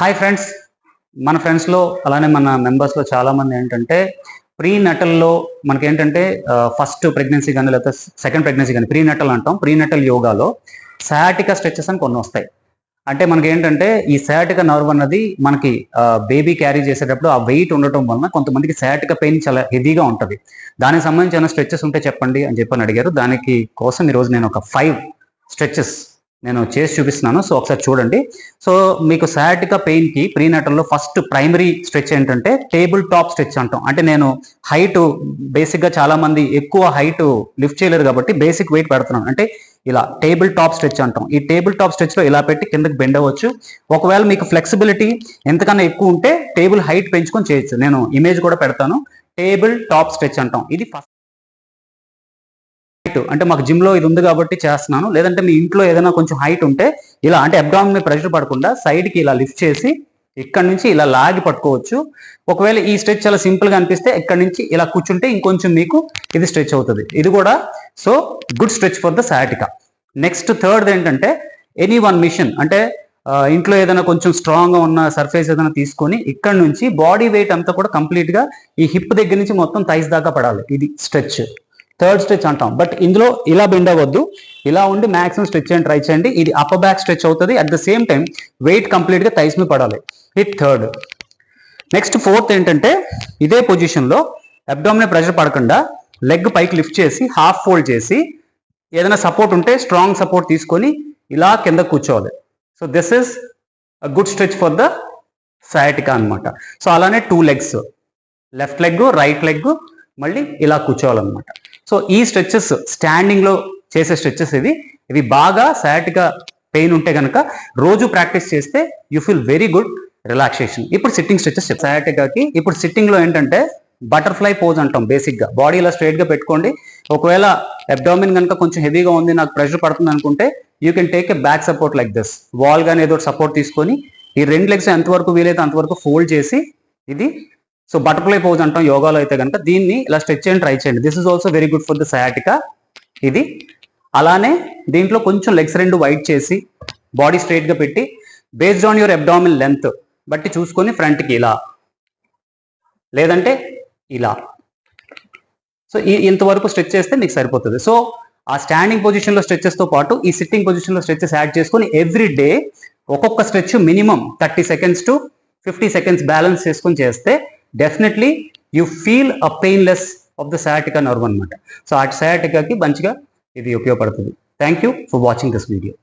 Hi friends మన ఫ్రెండ్స్లో అలానే మన మెంబర్స్లో చాలామంది ఏంటంటే ప్రీ నటల్లో మనకి ఏంటంటే ఫస్ట్ ప్రెగ్నెన్సీ కానీ లేకపోతే సెకండ్ ప్రెగ్నెన్సీ కానీ ప్రీ నటల్ అంటాం. ప్రీ నటల్ యోగాలో సయాటిక స్ట్రెచెస్ అని కొన్ని వస్తాయి. అంటే మనకి ఏంటంటే ఈ సయాటిక నర్వ్ అన్నది మనకి బేబీ క్యారీ చేసేటప్పుడు ఆ వెయిట్ ఉండటం వలన కొంతమందికి సయాటిక పెయిన్ చాలా హెవీగా ఉంటుంది. దానికి సంబంధించిన స్ట్రెచెస్ ఉంటే చెప్పండి అని చెప్పని అడిగారు. దానికి కోసం ఈరోజు నేను ఒక ఫైవ్ స్ట్రెచెస్ నేను చేసి చూపిస్తున్నాను. సో ఒకసారి చూడండి. సో మీకు సయాటిక పెయిన్కి ప్రీనటల్లో ఫస్ట్ ప్రైమరీ స్ట్రెచ్ ఏంటంటే టేబుల్ టాప్ స్ట్రెచ్ అంటాం. అంటే నేను హైట్ బేసిక్గా ఎక్కువ హైట్ లిఫ్ట్ చేయలేరు కాబట్టి బేసిక్ వెయిట్ పెడుతున్నాను. అంటే ఇలా టేబుల్ టాప్ స్ట్రెచ్ అంటాం. ఈ టేబుల్ టాప్ స్ట్రెచ్లో ఇలా పెట్టి కిందకి బెండ్ అవ్వచ్చు. ఒకవేళ మీకు ఫ్లెక్సిబిలిటీ ఎంతకన్నా ఎక్కువ ఉంటే టేబుల్ హైట్ పెంచుకొని చేయొచ్చు. నేను ఇమేజ్ కూడా పెడతాను. టేబుల్ టాప్ స్ట్రెచ్ అంటాం. ఇది ఫస్ట్ హైట్ అంటే మాకు జిమ్లో ఇది ఉంది కాబట్టి చేస్తున్నాను. లేదంటే మీ ఇంట్లో ఏదైనా కొంచెం హైట్ ఉంటే ఇలా అంటే అబ్డామిన్ మీద ప్రెషర్ పడకుండా సైడ్కి ఇలా లిఫ్ట్ చేసి ఇక్కడ నుంచి ఇలా లాగి పట్టుకోవచ్చు. ఒకవేళ ఈ స్ట్రెచ్ చాలా సింపుల్గా అనిపిస్తే ఇక్కడ నుంచి ఇలా కూర్చుంటే ఇంకొంచెం మీకు ఇది స్ట్రెచ్ అవుతుంది. ఇది కూడా so good stretch for the sciatica next third ఏంటంటే ఎనీ వన్ మిషన్ అంటే ఇంట్లో ఏదైనా కొంచెం స్ట్రాంగ్గా ఉన్న సర్ఫేస్ ఏదైనా తీసుకొని ఇక్కడ నుంచి బాడీ వెయిట్ అంతా కూడా కంప్లీట్గా ఈ హిప్ దగ్గర నుంచి మొత్తం థైస్ దాకా పడాలి. ఇది స్ట్రెచ్ థర్డ్ స్ట్రెచ్ అంటాం. బట్ ఇందులో ఇలా బెండ్ అవ్వద్దు. ఇలా ఉండి మాక్సిమం స్ట్రెచ్ చేయండి ట్రై చేయండి. ఇది అప్పర్ బ్యాక్ స్ట్రెచ్ అవుతుంది. At the same time weight కంప్లీట్గా థైస్ మీద పడాలి. ఇది థర్డ్ నెక్స్ట్ ఫోర్త్ ఏంటంటే ఇదే పొజిషన్లో లో ప్రెషర్ పడకుండా లెగ్ పైకి లిఫ్ట్ చేసి హాఫ్ ఫోల్డ్ చేసి ఏదైనా సపోర్ట్ ఉంటే స్ట్రాంగ్ సపోర్ట్ తీసుకొని ఇలా కింద కూర్చోవాలి. So this is a good stretch for the sciatica అన్నమాట. సో అలానే two legs left leg right leg మళ్ళీ ఇలా కూర్చోవాలన్నమాట. సో ఈ స్ట్రెచెస్ స్టాండింగ్లో చేసే స్ట్రెచెస్ ఇవి. ఇవి బాగా సయాటికా పెయిన్ ఉంటే కనుక రోజు ప్రాక్టీస్ చేస్తే you feel very good relaxation ఇప్పుడు సిట్టింగ్ స్ట్రెచెస్ సాటిగాకి ఇప్పుడు సిట్టింగ్లో ఏంటంటే బటర్ఫ్లై పోజ్ అంటాం బేసిక్గా బాడీ ఇలా స్ట్రైట్గా పెట్టుకోండి. ఒకవేళ అబ్డామిన్ కనుక కొంచెం హెవీగా ఉంది నాకు ప్రెషర్ పడుతుంది అనుకుంటే you can take a back support like this wall కానీ ఏదో సపోర్ట్ తీసుకొని ఈ రెండు లెగ్స్ ఎంతవరకు వీలైతే అంతవరకు ఫోల్డ్ చేసి ఇది సో బటర్ఫ్లై పోజ్ అంటాం యోగాలో అయితే కనుక దీన్ని ఇలా స్ట్రెచ్ చేయండి ట్రై చేయండి. This is also very good for the sciatica ఇది అలానే దీంట్లో కొంచెం లెగ్స్ రెండు వైట్ చేసి బాడీ స్ట్రైట్గా పెట్టి based on your abdomen length బట్టి చూసుకొని ఫ్రంట్కి ఇలా. లేదంటే ఇలా. సో ఈ ఇంతవరకు స్ట్రెచ్ చేస్తే మీకు సరిపోతుంది. సో ఆ స్టాండింగ్ పొజిషన్లో స్ట్రెచ్చెస్తో పాటు ఈ సిట్టింగ్ పొజిషన్లో స్ట్రెచ్చెస్ స్ట్రెచెస్ యాడ్ చేసుకొని ఎవ్రీ డే ఒక్కొక్క stretch minimum thirty seconds to fifty seconds balance చేసుకొని చేస్తే definitely you feel a painless off the sciatica nerve అనమాట సో ఆ సయాటికాకి మంచిగా ఇది ఉపయోగపడుతుంది thank you for watching this video